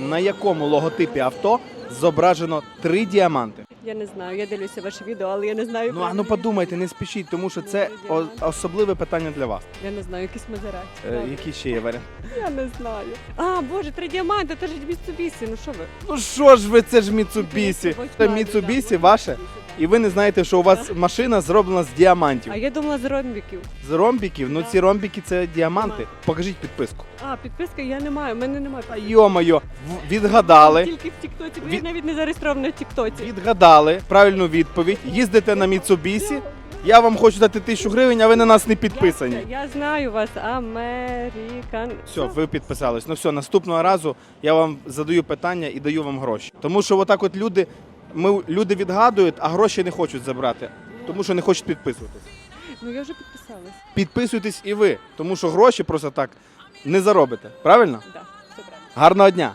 На якому логотипі авто зображено три діаманти? Я не знаю, я дивлюся ваше відео, але я не знаю. Ну а ну подумайте, не спішіть, тому що це о- особливе питання для вас. Я не знаю, якийсь Мазераті. Е. Які ще є варіанти? Я не знаю. А, боже, три діаманти, це ж Mitsubishi, ну що ви? Ну що ж ви, це ж Міцубісі. Це Міцубісі ваше, і ви не знаєте, що у вас машина зроблена з діамантів. А я думала з ромбіків. З ромбіків, ну ці ромбіки це діаманти. Покажіть підписку. А, підписка я не маю, в мене немає. Та йо-моє, в- відгадали. Тільки в Тіктоці, бо Від- навіть не зареєстрована в Тіктоці. Відгадали правильну відповідь. Їздите на Міцубісі. Я вам хочу дати тисячу гривень, а ви на нас не підписані. Я, я знаю вас, Американ. Все, ви підписались. Ну все, наступного разу я вам задаю питання і даю вам гроші. Тому що отак от люди, ми, люди відгадують, а гроші не хочуть забрати. Тому що не хочуть підписуватись. Ну я вже підписалась. Підписуйтесь і ви, тому що гроші просто так не заробите. Правильно? Да, все правильно. Гарного дня!